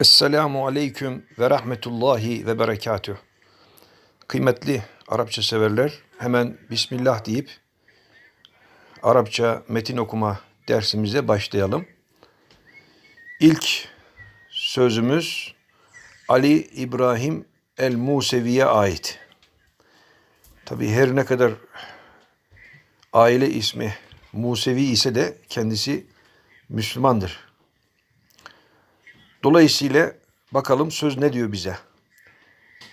Esselamu Aleyküm ve Rahmetullahi ve Berekatüh. Kıymetli Arapça severler, hemen Bismillah deyip Arapça metin okuma dersimize başlayalım. İlk sözümüz Ali İbrahim El Musevi'ye ait. Tabi her ne kadar aile ismi Musevi ise de kendisi Müslümandır. Dolayısıyla bakalım söz ne diyor bize?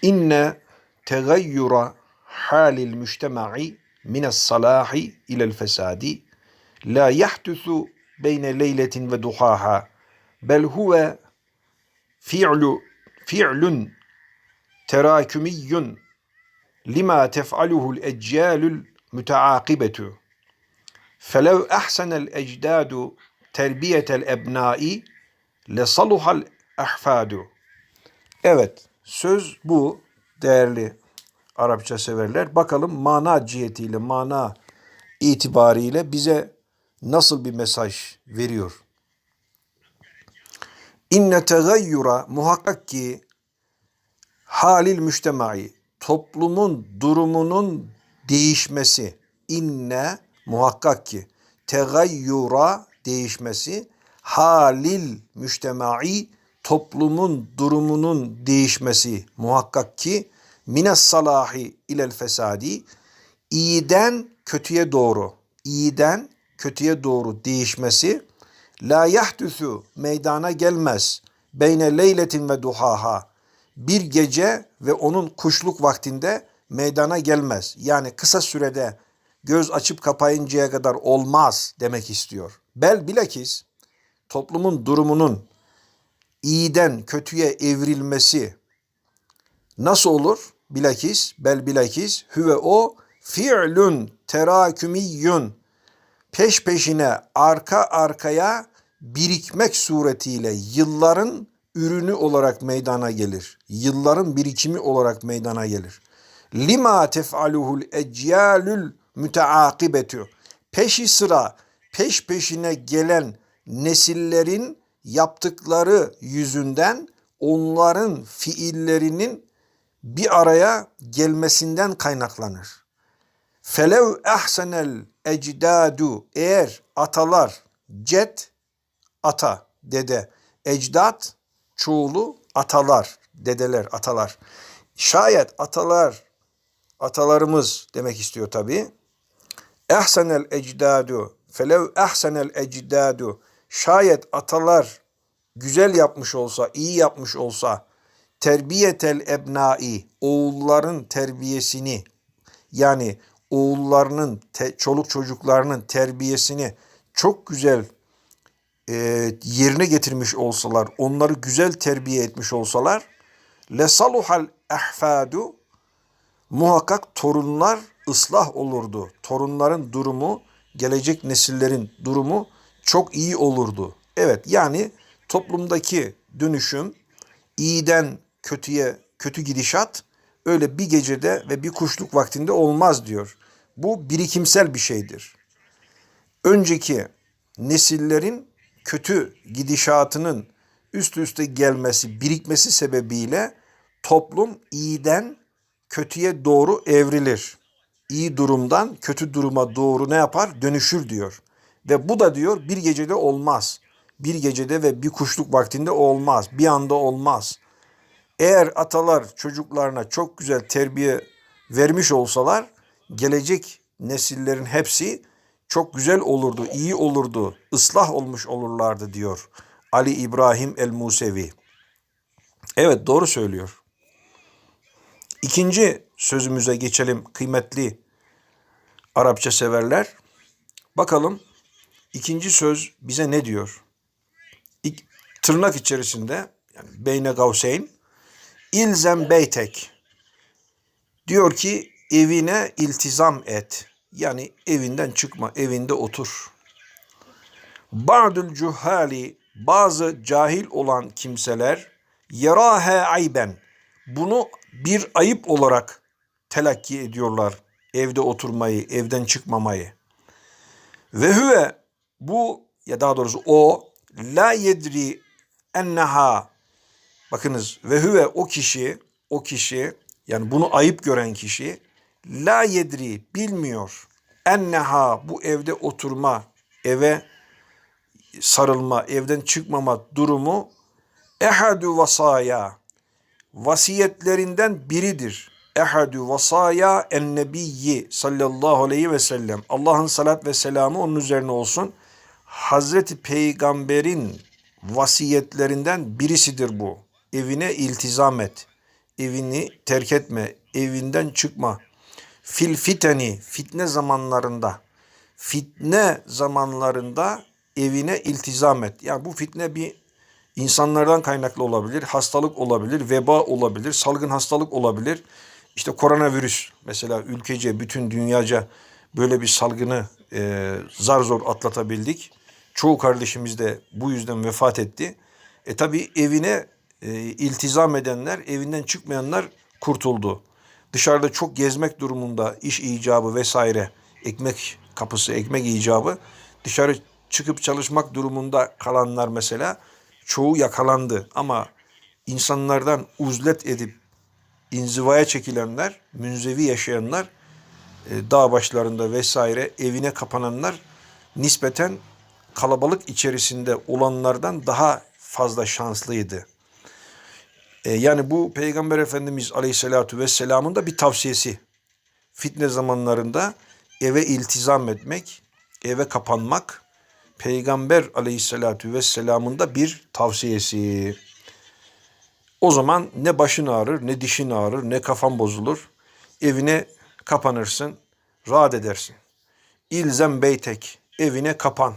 İnne tegayyura halil müştema'i mines salahi ilel fesadi la yahtusu beyne leyletin ve duhaha bel huve fi'lu fi'lun terakümiyyun lima tef'aluhul eccalul müteakibetu felev ahsenel ecdadu terbiyetel ebnai lesaluhal ahfadu. Evet, söz bu değerli Arapça severler. Bakalım mana cihetiyle, mana itibariyle bize nasıl bir mesaj veriyor? İnne tegayyura muhakkak ki halil müştemai toplumun durumunun değişmesi inne muhakkak ki tegayyura değişmesi halil müştemai toplumun durumunun değişmesi muhakkak ki mines salahi ilel fesadi iyiden kötüye doğru iyiden kötüye doğru değişmesi la yahdüsü meydana gelmez beyne leyletin ve duhaha bir gece ve onun kuşluk vaktinde meydana gelmez. Yani kısa sürede göz açıp kapayıncaya kadar olmaz demek istiyor. Bel bilakis toplumun durumunun iyiden kötüye evrilmesi nasıl olur? Bilakis, bel bilakis, hüve o fi'lün terakümiyyün peş peşine arka arkaya birikmek suretiyle yılların ürünü olarak meydana gelir. Yılların birikimi olarak meydana gelir. Lima tef'aluhul ecyalül müteakibetu. Peşi sıra peş peşine gelen nesillerin yaptıkları yüzünden onların fiillerinin bir araya gelmesinden kaynaklanır. Felev ahsenel ecdadu eğer atalar cet ata dede ecdat çoğulu atalar dedeler atalar şayet atalar atalarımız demek istiyor tabi. Ehsenel ecdadu felev ehsenel ecdadu şayet atalar güzel yapmış olsa, iyi yapmış olsa terbiyetel ebnai oğulların terbiyesini yani oğullarının te, çoluk çocuklarının terbiyesini çok güzel e, yerine getirmiş olsalar, onları güzel terbiye etmiş olsalar lesaluhal ahfadu muhakkak torunlar ıslah olurdu. Torunların durumu, gelecek nesillerin durumu çok iyi olurdu. Evet yani toplumdaki dönüşüm iyiden kötüye kötü gidişat öyle bir gecede ve bir kuşluk vaktinde olmaz diyor. Bu birikimsel bir şeydir. Önceki nesillerin kötü gidişatının üst üste gelmesi, birikmesi sebebiyle toplum iyiden kötüye doğru evrilir. İyi durumdan kötü duruma doğru ne yapar? Dönüşür diyor. Ve bu da diyor bir gecede olmaz. Bir gecede ve bir kuşluk vaktinde olmaz. Bir anda olmaz. Eğer atalar çocuklarına çok güzel terbiye vermiş olsalar gelecek nesillerin hepsi çok güzel olurdu, iyi olurdu, ıslah olmuş olurlardı diyor Ali İbrahim el Musevi. Evet doğru söylüyor. İkinci sözümüze geçelim kıymetli Arapça severler. Bakalım İkinci söz bize ne diyor? İk, tırnak içerisinde yani beyne gavseyn ilzem beytek diyor ki evine iltizam et. Yani evinden çıkma, evinde otur. Ba'dül cuhali bazı cahil olan kimseler yarahe ayben bunu bir ayıp olarak telakki ediyorlar. Evde oturmayı, evden çıkmamayı. Ve huve bu ya daha doğrusu o la yedri enneha Bakınız ve hüve o kişi, o kişi yani bunu ayıp gören kişi la yedri bilmiyor. Enneha bu evde oturma, eve sarılma, evden çıkmama durumu ehadü vasaya vasiyetlerinden biridir. Ehadü vasaya en nebiyyi sallallahu aleyhi ve sellem. Allah'ın salat ve selamı onun üzerine olsun. Hazreti Peygamber'in vasiyetlerinden birisidir bu. Evine iltizam et. Evini terk etme. Evinden çıkma. Fil fiteni, fitne zamanlarında. Fitne zamanlarında evine iltizam et. Yani bu fitne bir insanlardan kaynaklı olabilir, hastalık olabilir, veba olabilir, salgın hastalık olabilir. İşte koronavirüs mesela ülkece, bütün dünyaca böyle bir salgını e, zar zor atlatabildik. Çoğu kardeşimiz de bu yüzden vefat etti. E tabi evine e, iltizam edenler, evinden çıkmayanlar kurtuldu. Dışarıda çok gezmek durumunda iş icabı vesaire, ekmek kapısı, ekmek icabı dışarı çıkıp çalışmak durumunda kalanlar mesela çoğu yakalandı. Ama insanlardan uzlet edip inzivaya çekilenler, münzevi yaşayanlar, e, dağ başlarında vesaire evine kapananlar nispeten kalabalık içerisinde olanlardan daha fazla şanslıydı. E, yani bu Peygamber Efendimiz Aleyhisselatü Vesselam'ın da bir tavsiyesi. Fitne zamanlarında eve iltizam etmek, eve kapanmak, Peygamber Aleyhisselatü Vesselam'ın da bir tavsiyesi. O zaman ne başın ağrır, ne dişin ağrır, ne kafan bozulur. Evine kapanırsın, rahat edersin. İlzem beytek, evine kapan.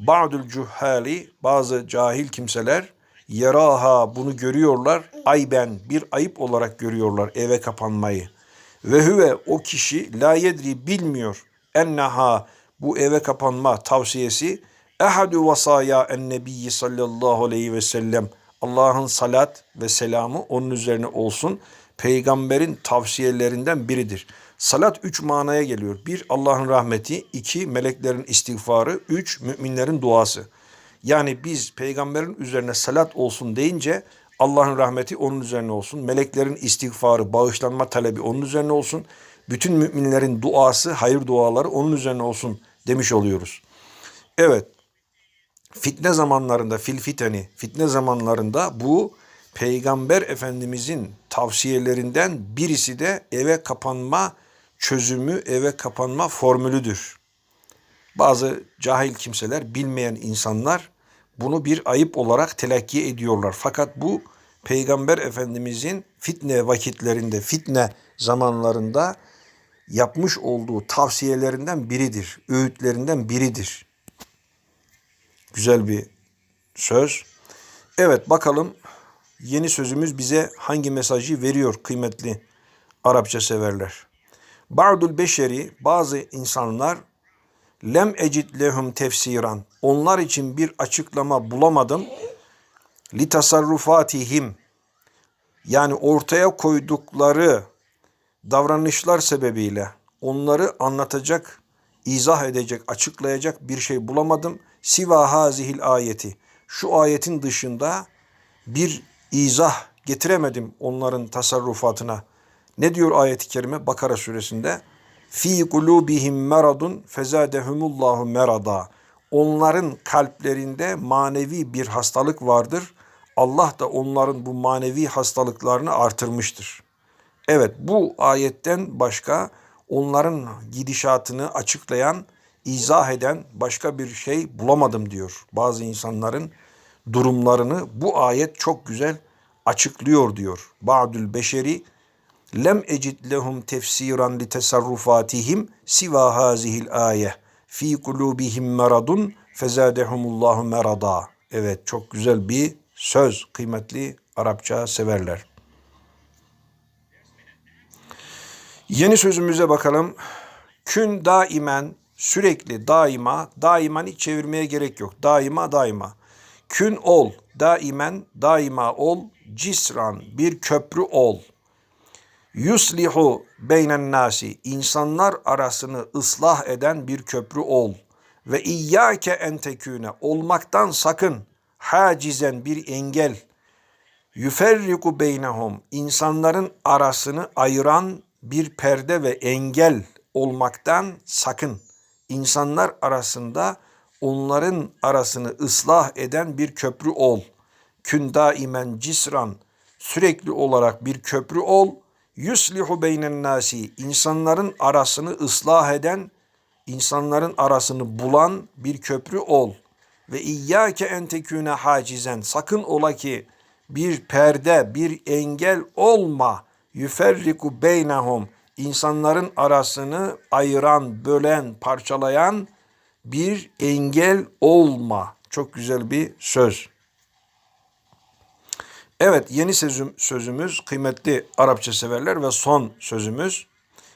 Ba'dül cuhali, bazı cahil kimseler, yaraha bunu görüyorlar, ayben bir ayıp olarak görüyorlar eve kapanmayı. Ve hüve o kişi la yedri bilmiyor enneha bu eve kapanma tavsiyesi ehadü vasaya en nebiyyi sallallahu aleyhi ve sellem Allah'ın salat ve selamı onun üzerine olsun. Peygamberin tavsiyelerinden biridir. Salat üç manaya geliyor. Bir Allah'ın rahmeti, iki meleklerin istiğfarı, üç müminlerin duası. Yani biz peygamberin üzerine salat olsun deyince Allah'ın rahmeti onun üzerine olsun. Meleklerin istiğfarı, bağışlanma talebi onun üzerine olsun. Bütün müminlerin duası, hayır duaları onun üzerine olsun demiş oluyoruz. Evet, fitne zamanlarında, fil fiteni, fitne zamanlarında bu Peygamber Efendimizin tavsiyelerinden birisi de eve kapanma çözümü, eve kapanma formülüdür. Bazı cahil kimseler, bilmeyen insanlar bunu bir ayıp olarak telakki ediyorlar. Fakat bu Peygamber Efendimizin fitne vakitlerinde, fitne zamanlarında yapmış olduğu tavsiyelerinden biridir. Öğütlerinden biridir. Güzel bir söz. Evet bakalım yeni sözümüz bize hangi mesajı veriyor kıymetli Arapça severler. Ba'dul beşeri bazı insanlar lem ecid lehum tefsiran. Onlar için bir açıklama bulamadım. Li tasarrufatihim yani ortaya koydukları davranışlar sebebiyle onları anlatacak, izah edecek, açıklayacak bir şey bulamadım. Siva hazihil ayeti. Şu ayetin dışında bir izah getiremedim onların tasarrufatına. Ne diyor ayet-i kerime Bakara suresinde? Fi kulubihim meradun fezadehumullahu merada. Onların kalplerinde manevi bir hastalık vardır. Allah da onların bu manevi hastalıklarını artırmıştır. Evet bu ayetten başka onların gidişatını açıklayan, izah eden başka bir şey bulamadım diyor. Bazı insanların durumlarını bu ayet çok güzel açıklıyor diyor. Ba'dül beşeri lem ecid lehum tefsiran li tesarrufatihim siva hazihil ayeh fi kulubihim meradun fezadehumullahu merada. Evet çok güzel bir söz kıymetli Arapça severler. Yeni sözümüze bakalım. Kün daimen sürekli daima daiman hiç çevirmeye gerek yok. Daima daima. Kün ol daimen daima ol cisran bir köprü ol. Yuslihu beynen nasi insanlar arasını ıslah eden bir köprü ol. Ve iyyake enteküne olmaktan sakın hacizen bir engel Yüferriku beynehum insanların arasını ayıran bir perde ve engel olmaktan sakın. İnsanlar arasında onların arasını ıslah eden bir köprü ol. Kün daimen cisran sürekli olarak bir köprü ol. Yuslihu beynen nasi insanların arasını ıslah eden, insanların arasını bulan bir köprü ol. Ve iyyake en tekune hacizen sakın ola ki bir perde, bir engel olma. Yüferriku beynehum insanların arasını ayıran, bölen, parçalayan bir engel olma. Çok güzel bir söz. Evet yeni sözüm, sözümüz kıymetli Arapça severler ve son sözümüz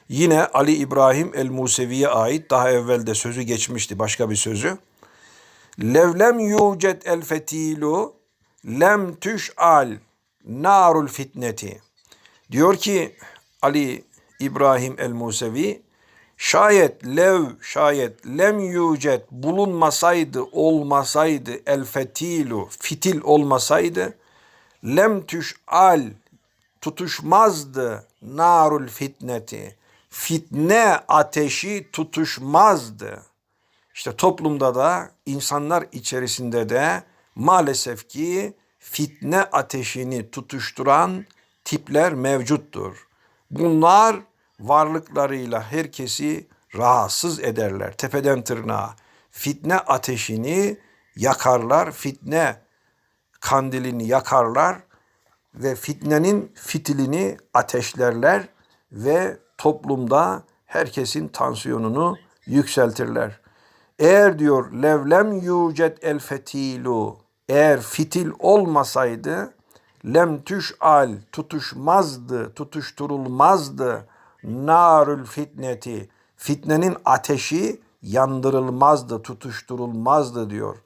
yine Ali İbrahim el Musevi'ye ait daha evvel de sözü geçmişti başka bir sözü. Levlem yucet el fetilu lem tüş'al narul fitneti. Diyor ki Ali İbrahim el Musevi şayet lev şayet lem yucet bulunmasaydı olmasaydı el fetilu fitil olmasaydı lem tüş'al tutuşmazdı narul fitneti. Fitne ateşi tutuşmazdı. İşte toplumda da insanlar içerisinde de maalesef ki fitne ateşini tutuşturan tipler mevcuttur. Bunlar varlıklarıyla herkesi rahatsız ederler tepeden tırnağa. Fitne ateşini yakarlar, fitne kandilini yakarlar ve fitnenin fitilini ateşlerler ve toplumda herkesin tansiyonunu yükseltirler. Eğer diyor levlem yucet el fetilu eğer fitil olmasaydı lem tüş'al tutuşmazdı, tutuşturulmazdı narül fitneti fitnenin ateşi yandırılmazdı, tutuşturulmazdı diyor.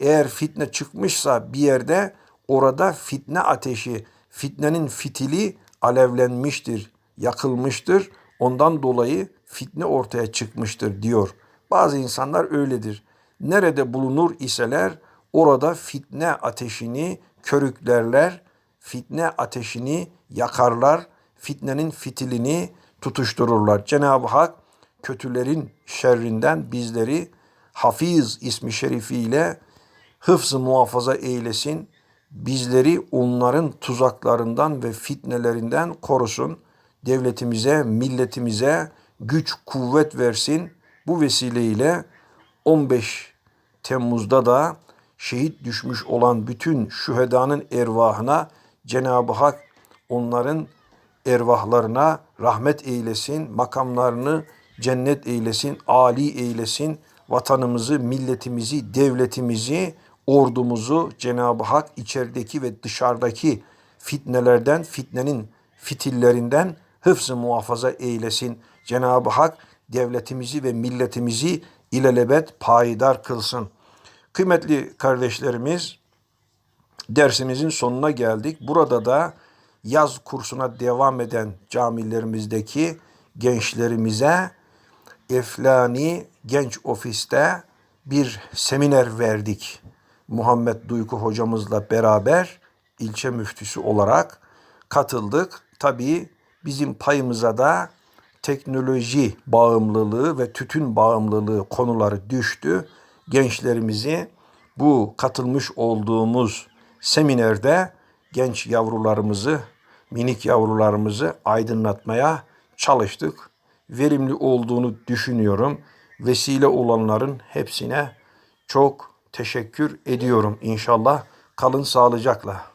Eğer fitne çıkmışsa bir yerde orada fitne ateşi, fitnenin fitili alevlenmiştir, yakılmıştır. Ondan dolayı fitne ortaya çıkmıştır diyor. Bazı insanlar öyledir. Nerede bulunur iseler orada fitne ateşini körüklerler, fitne ateşini yakarlar, fitnenin fitilini tutuştururlar. Cenab-ı Hak kötülerin şerrinden bizleri Hafiz ismi şerifiyle hıfzı muhafaza eylesin. Bizleri onların tuzaklarından ve fitnelerinden korusun. Devletimize, milletimize güç, kuvvet versin. Bu vesileyle 15 Temmuz'da da şehit düşmüş olan bütün şühedanın ervahına Cenab-ı Hak onların ervahlarına rahmet eylesin, makamlarını cennet eylesin, âli eylesin, vatanımızı, milletimizi, devletimizi, ordumuzu Cenab-ı Hak içerideki ve dışarıdaki fitnelerden, fitnenin fitillerinden hıfzı muhafaza eylesin. Cenab-ı Hak devletimizi ve milletimizi ilelebet payidar kılsın. Kıymetli kardeşlerimiz, dersimizin sonuna geldik. Burada da yaz kursuna devam eden camilerimizdeki gençlerimize Eflani Genç Ofis'te bir seminer verdik. Muhammed Duygu hocamızla beraber ilçe müftüsü olarak katıldık. Tabii bizim payımıza da teknoloji bağımlılığı ve tütün bağımlılığı konuları düştü. Gençlerimizi bu katılmış olduğumuz seminerde genç yavrularımızı, minik yavrularımızı aydınlatmaya çalıştık. Verimli olduğunu düşünüyorum. Vesile olanların hepsine çok teşekkür ediyorum inşallah. Kalın sağlıcakla.